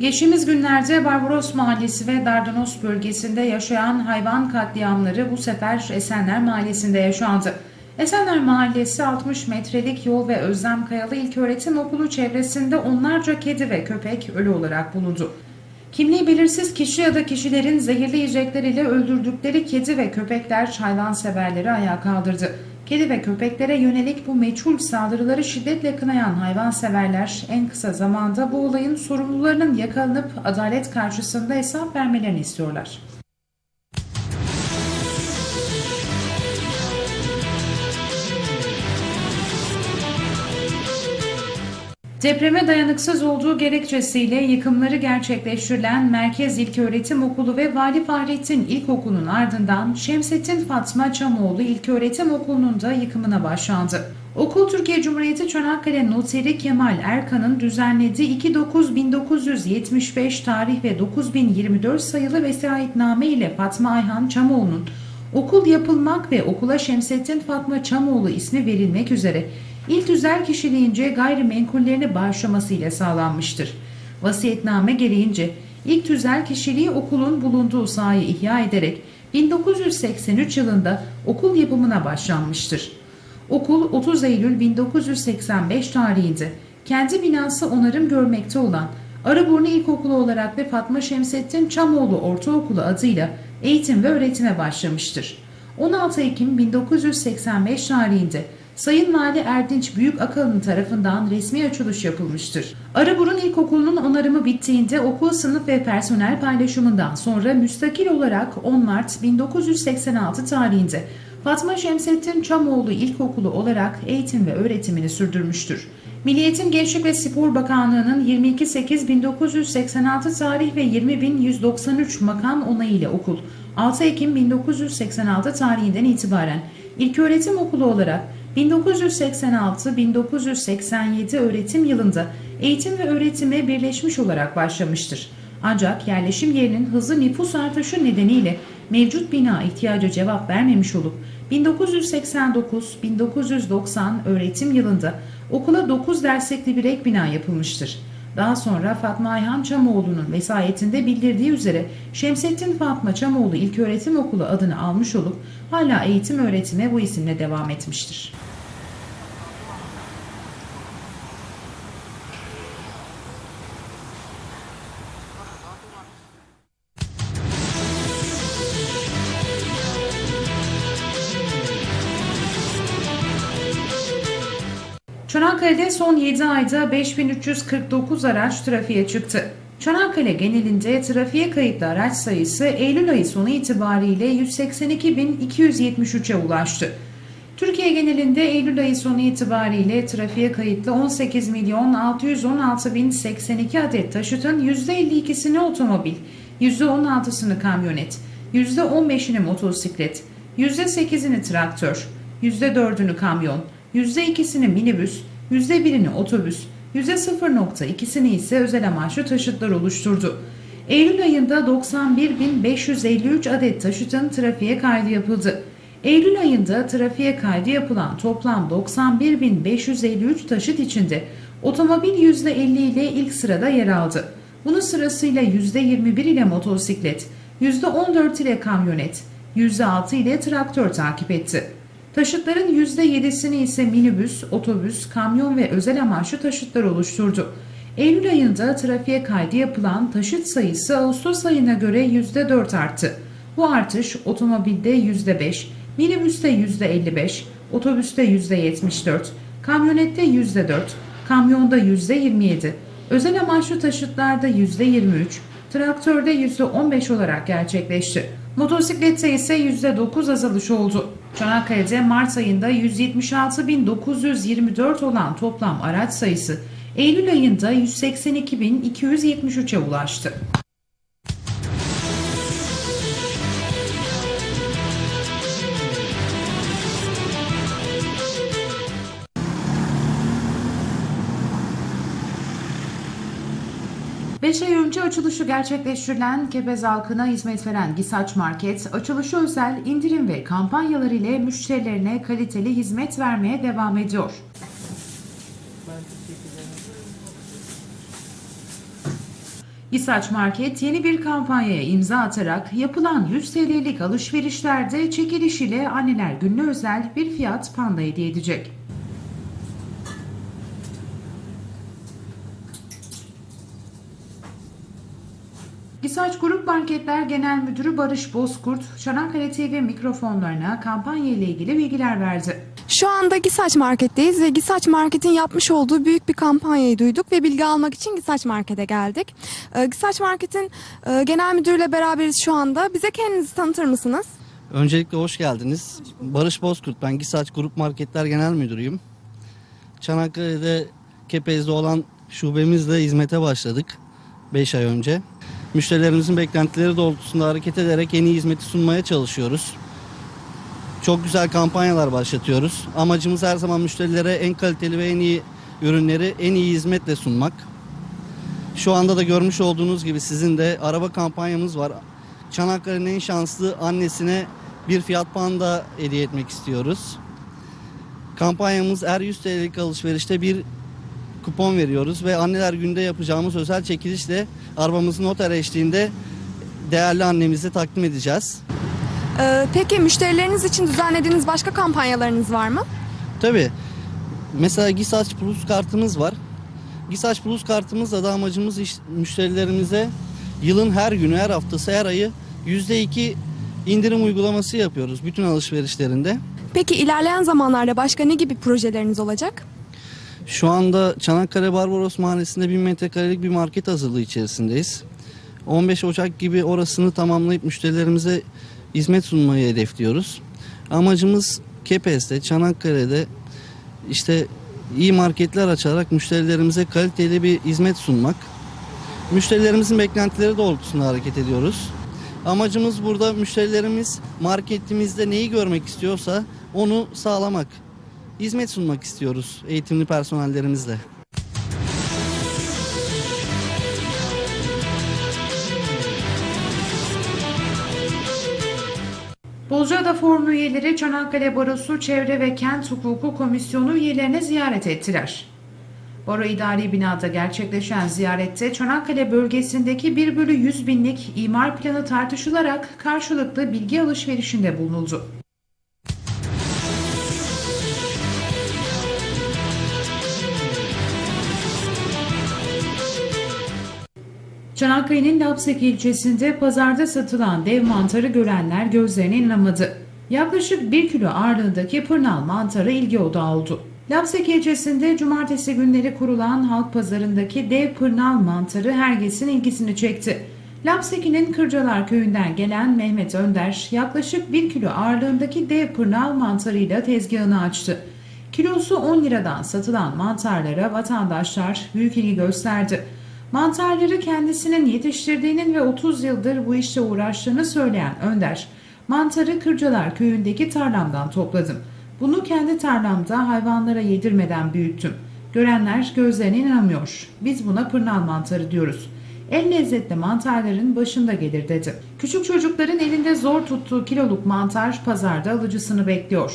Geçtiğimiz günlerde Barbaros Mahallesi ve Dardanos bölgesinde yaşayan hayvan katliamları bu sefer Esenler Mahallesi'nde yaşandı. Esenler Mahallesi 60 metrelik yol ve Özlem Kayalı İlköğretim Okulu çevresinde onlarca kedi ve köpek ölü olarak bulundu. Kimliği belirsiz kişi ya da kişilerin zehirli yiyecekler ile öldürdükleri kedi ve köpekler hayvanseverleri ayağa kaldırdı. Kedi ve köpeklere yönelik bu meçhul saldırıları şiddetle kınayan hayvanseverler en kısa zamanda bu olayın sorumlularının yakalanıp adalet karşısında hesap vermelerini istiyorlar. Depreme dayanıksız olduğu gerekçesiyle yıkımları gerçekleştirilen Merkez İlköğretim Okulu ve Vali Fahrettin İlkokulu'nun ardından Şemsettin Fatma Çamoğlu İlköğretim Okulu'nun da yıkımına başlandı. Okul Türkiye Cumhuriyeti Çanakkale Noteri Kemal Erkan'ın düzenlediği 29.1975 tarih ve 9024 sayılı vesayetname ile Fatma Ayhan Çamoğlu'nun okul yapılmak ve okula Şemsettin Fatma Çamoğlu ismi verilmek üzere İl tüzel kişiliğince gayrimenkullerini bağışlamasıyla sağlanmıştır. Vasiyetname gereğince ilk tüzel kişiliği okulun bulunduğu sahayı ihya ederek 1983 yılında okul yapımına başlanmıştır. Okul 30 Eylül 1985 tarihinde kendi binası onarım görmekte olan Arıburnu İlkokulu olarak ve Fatma Şemsettin Çamoğlu Ortaokulu adıyla eğitim ve öğretime başlamıştır. 16 Ekim 1985 tarihinde Sayın Vali Erdinç Büyük Akalın tarafından resmi açılış yapılmıştır. Arıburun İlkokulu'nun onarımı bittiğinde okul sınıf ve personel paylaşımından sonra müstakil olarak 10 Mart 1986 tarihinde Fatma Şemsettin Çamoğlu İlkokulu olarak eğitim ve öğretimini sürdürmüştür. Milliyetin Gençlik ve Spor Bakanlığı'nın 22.8.1986 tarih ve 20.193 makam onayıyla okul 6 Ekim 1986 tarihinden itibaren İlköğretim Okulu olarak 1986-1987 öğretim yılında eğitim ve öğretime birleşmiş olarak başlamıştır. Ancak yerleşim yerinin hızlı nüfus artışı nedeniyle mevcut bina ihtiyacı cevap vermemiş olup 1989-1990 öğretim yılında okula 9 derslikli bir ek bina yapılmıştır. Daha sonra Fatma Ayhan Çamoğlu'nun vesayetinde bildirdiği üzere Şemsettin Fatma Çamoğlu İlköğretim Okulu adını almış olup hala eğitim öğretime bu isimle devam etmiştir. Çanakkale'de son 7 ayda 5349 araç trafiğe çıktı. Çanakkale genelinde trafiğe kayıtlı araç sayısı Eylül ayı sonu itibariyle 182.273'e ulaştı. Türkiye genelinde Eylül ayı sonu itibariyle trafiğe kayıtlı 18 milyon 616 bin 82 adet taşıtın %52'sini otomobil, %16'sını kamyonet, %15'ini motosiklet, %8'ini traktör, %4'ünü kamyon, %2'sini minibüs, %1'ini otobüs, %0.2'sini ise özel amaçlı taşıtlar oluşturdu. Eylül ayında 91.553 adet taşıtın trafiğe kaydı yapıldı. Eylül ayında trafiğe kaydı yapılan toplam 91.553 taşıt içinde otomobil %50 ile ilk sırada yer aldı. Bunun sırasıyla %21 ile motosiklet, %14 ile kamyonet, %6 ile traktör takip etti. Taşıtların %7'sini ise minibüs, otobüs, kamyon ve özel amaçlı taşıtlar oluşturdu. Eylül ayında trafiğe kaydı yapılan taşıt sayısı Ağustos ayına göre %4 arttı. Bu artış otomobilde %5, minibüste %55, otobüste %74, kamyonette %4, kamyonda %27, özel amaçlı taşıtlarda %23, traktörde %15 olarak gerçekleşti. Motosiklette ise %9 azalış oldu. Çanakkale'de Mart ayında 176.924 olan toplam araç sayısı Eylül ayında 182.273'e ulaştı. Beş ay önce açılışı gerçekleştirilen Kepez halkına hizmet veren Gisaç Market, açılışı özel indirim ve kampanyalar ile müşterilerine kaliteli hizmet vermeye devam ediyor. Gisaç Market yeni bir kampanyaya imza atarak yapılan 100 TL'lik alışverişlerde çekiliş ile anneler gününe özel bir fiyat panda hediye edecek. Gisaç Grup Marketler Genel Müdürü Barış Bozkurt, Çanakkale TV mikrofonlarına kampanya ile ilgili bilgiler verdi. Şu anda Gisaç Market'teyiz ve Gisaç Market'in yapmış olduğu büyük bir kampanyayı duyduk ve bilgi almak için Gisaç Market'e geldik. Ee, Gisaç Market'in e, genel müdürüyle beraberiz şu anda. Bize kendinizi tanıtır mısınız? Öncelikle hoş geldiniz. Barış Bozkurt, ben Gisaç Grup Marketler Genel Müdürüyüm. Çanakkale'de Kepez'de olan şubemizle hizmete başladık 5 ay önce. Müşterilerimizin beklentileri doğrultusunda hareket ederek en iyi hizmeti sunmaya çalışıyoruz. Çok güzel kampanyalar başlatıyoruz. Amacımız her zaman müşterilere en kaliteli ve en iyi ürünleri en iyi hizmetle sunmak. Şu anda da görmüş olduğunuz gibi sizin de araba kampanyamız var. Çanakkale'nin en şanslı annesine bir Fiat Panda hediye etmek istiyoruz. Kampanyamız her 100 TL'lik alışverişte bir kupon veriyoruz ve anneler günde yapacağımız özel çekilişle arabamızın noter eşliğinde değerli annemize takdim edeceğiz. Ee, Peki müşterileriniz için düzenlediğiniz başka kampanyalarınız var mı? Tabii. Mesela Gisaç Plus kartımız var. Gisaç Plus kartımızla da amacımız iş- müşterilerimize yılın her günü, her haftası, her ayı %2 indirim uygulaması yapıyoruz bütün alışverişlerinde. Peki ilerleyen zamanlarda başka ne gibi projeleriniz olacak? Şu anda Çanakkale Barbaros Mahallesi'nde 1000 metrekarelik bir market hazırlığı içerisindeyiz. 15 Ocak gibi orasını tamamlayıp müşterilerimize hizmet sunmayı hedefliyoruz. Amacımız Kepez'de, Çanakkale'de işte iyi marketler açarak müşterilerimize kaliteli bir hizmet sunmak. Müşterilerimizin beklentileri doğrultusunda hareket ediyoruz. Amacımız burada müşterilerimiz marketimizde neyi görmek istiyorsa onu sağlamak. Hizmet sunmak istiyoruz eğitimli personellerimizle. Bozcaada Forum üyeleri Çanakkale Barosu Çevre ve Kent Hukuku Komisyonu üyelerine ziyaret ettiler. Baro İdari Binada gerçekleşen ziyarette Çanakkale bölgesindeki 1 bölü 100 binlik imar planı tartışılarak karşılıklı bilgi alışverişinde bulunuldu. Çanakkale'nin Lapsek ilçesinde pazarda satılan dev mantarı görenler gözlerine inanamadı. Yaklaşık 1 kilo ağırlığındaki pırnal mantarı ilgi odağı oldu. Lapsek ilçesinde cumartesi günleri kurulan halk pazarındaki dev pırnal mantarı herkesin ilgisini çekti. Lapseki'nin Kırcalar köyünden gelen Mehmet Önder yaklaşık 1 kilo ağırlığındaki dev pırnal mantarıyla tezgahını açtı. Kilosu 10 liradan satılan mantarlara vatandaşlar büyük ilgi gösterdi. Mantarları kendisinin yetiştirdiğinin ve 30 yıldır bu işte uğraştığını söyleyen Önder, mantarı Kırcalar köyündeki tarlamdan topladım. Bunu kendi tarlamda hayvanlara yedirmeden büyüttüm. Görenler gözlerine inanamıyor. Biz buna pırnal mantarı diyoruz. En lezzetli mantarların başında gelir dedi. Küçük çocukların elinde zor tuttuğu kiloluk mantar pazarda alıcısını bekliyor.